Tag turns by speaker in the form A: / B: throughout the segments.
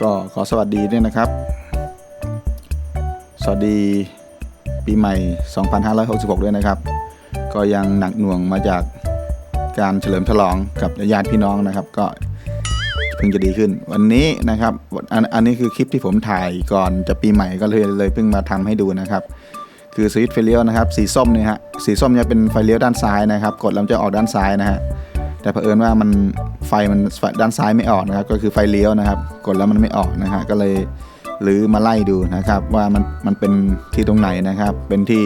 A: ก็ขอสวัสดีด้วยนะครับ สวัสดีปีใหม่ 2566 ด้วยนะครับ ก็ยังหนักหน่วงมาจากการเฉลิมฉลองกับญาติพี่น้องนะครับ ก็เพิ่งจะดีขึ้น วันนี้นะครับอันอันนี้คือคลิปที่ผมถ่ายก่อนจะปีใหม่ก็เลยเลยเพิ่งมาทำให้ดูนะครับ คือสวิตช์ไฟเลี้ยวนะครับ สีส้มเนี่ยฮะสีส้มจะเป็นไฟเลี้ยวด้านซ้ายนะครับ กดแล้วจะออกด้านซ้ายนะฮะ แต่เผอิญว่ามันไฟมันด้านซ้ายไม่ออกนะครับ ก็คือไฟเลี้ยวนะครับ กดแล้วมันไม่ออกนะฮะก็เลยหรือมาไล่ดูนะครับ ว่ามันมันเป็นที่ตรงไหนนะครับ เป็นที่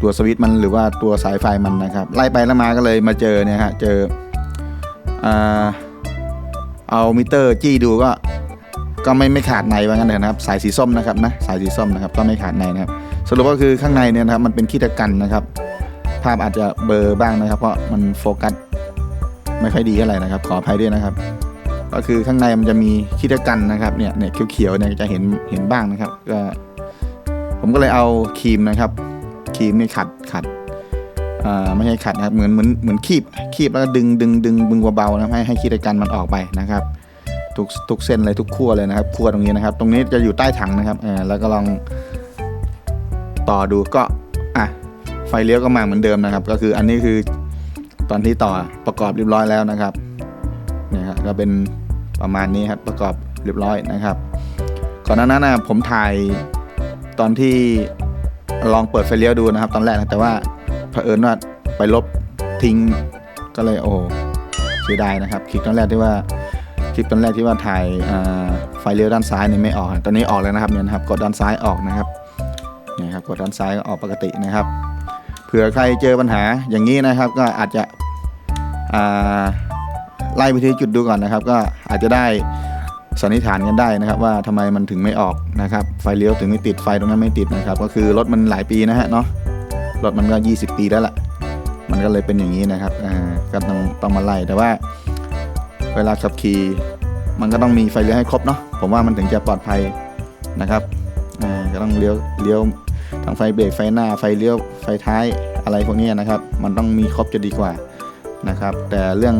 A: ตัวสวิตช์มันหรือว่าตัวสายไฟมันนะครับ ไล่ไปแล้วมาก็เลยมาเจอเนี่ยฮะเจออ่าเอามิเตอร์จี้ดูก็ก็ไม่ไม่ขาดในว่างั้นเถอะนะครับ สายสีส้มนะครับนะสายสีส้มนะครับก็ไม่ขาดในนะครับ สรุปก็คือข้างในเนี่ยนะครับมันเป็นขี้ตะกันนะครับ ภาพอาจจะเบลอบ้างนะครับ เพราะมันโฟกัส ไม่ค่อยดีเท่าไหร่นะครับ ขออภัยด้วยนะครับ ก็คือข้างในมันจะมีขี้ตะกันนะครับเนี่ยเนี่ยเขียวๆเนี่ยจะเห็นเห็นบ้างนะครับ ก็ผมก็เลยเอาครีมนะครับครีมนี่ขัดขัดอ่าไม่ใช่ขัดนะครับเหมือนเหมือนเหมือนคีบคีบแล้วก็ดึงดึงดึงดึงเบาๆนะให้ให้ขี้ตะกันมันออกไปนะครับทุกทุกเส้นเลยทุกขั้วเลยนะครับขั้วตรงนี้นะครับ ตรงนี้จะอยู่ใต้ถังนะครับอ่าแล้วก็ลองต่อดูก็อะไฟเลี้ยวก็มาเหมือนเดิมนะครับ ก็คืออันนี้คือ ตอนที่ต่อประกอบเรียบร้อยแล้วนะครับนี่ครับก็เป็นประมาณนี้ครับประกอบเรียบร้อยนะครับ ก่อนหน้านั้นนะผมถ่ายตอนที่ลองเปิดไฟเลี้ยวดูนะครับ ตอนแรกนะแต่ว่าเผอิญว่าไปลบทิ้งก็เลยโอ้เสียดายนะครับคลิปตอนแรกที่ว่าคลิปตอนแรกที่ว่าถ่ายไฟเลี้ยวด้านซ้ายนี่ไม่ออก ตอนนี้ออกแล้วนะครับเนี่ยนะครับกดด้านซ้ายออกนะครับนี่ครับกดด้านซ้ายก็ออกปกตินะครับ เผื่อใครเจอปัญหาอย่างนี้นะครับ ก็อาจจะไล่ไปที่จุดดูก่อนนะครับ ก็อาจจะได้สันนิษฐานกันได้นะครับ ว่าทำไมมันถึงไม่ออกนะครับ ไฟเลี้ยวถึงไม่ติดไฟตรงนั้นไม่ติดนะครับ ก็คือรถมันหลายปีนะฮะเนาะรถมันก็ 20 ปีแล้วล่ะ มันก็เลยเป็นอย่างนี้นะครับก็ต้องต้องมาไล่แต่ว่า เวลาขับขี่มันก็ต้องมีไฟเลี้ยวให้ครบเนาะผมว่ามันถึงจะปลอดภัยนะครับก็ต้องเลี้ยวเลี้ยว ทั้งไฟเบรกไฟหน้าไฟเลี้ยวไฟท้ายอะไรพวกนี้นะครับ มันต้องมีครบจะดีกว่านะครับ แต่เรื่อง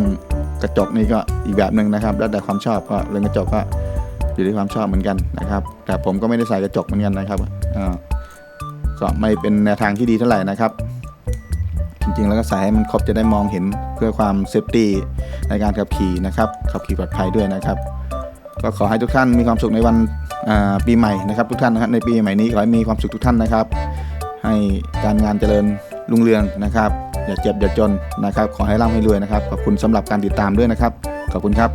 A: กระจกนี่ก็อีกแบบหนึ่งนะครับ แล้วแต่ความชอบก็เรื่องกระจกก็อยู่ที่ความชอบเหมือนกันนะครับ แต่ผมก็ไม่ได้ใส่กระจกเหมือนกันนะครับก็ไม่เป็นแนวทางที่ดีเท่าไหร่นะครับ จริงๆแล้วก็ใส่ให้มันครบจะได้มองเห็นเพื่อความเซฟตี้ในการขับขี่นะครับขับขี่ปลอดภัยด้วยนะครับ ก็ขอให้ทุกท่านมีความสุขในวัน ปีใหม่นะครับทุกท่านนะครับในปีใหม่นี้ขอให้มีความสุขทุกท่านนะครับ ให้การงานเจริญรุ่งเรืองนะครับ อย่าเจ็บอย่าจนนะครับ ขอให้ร่ำให้รวยนะครับขอบคุณสำหรับการติดตามด้วยนะครับ ขอบคุณครับ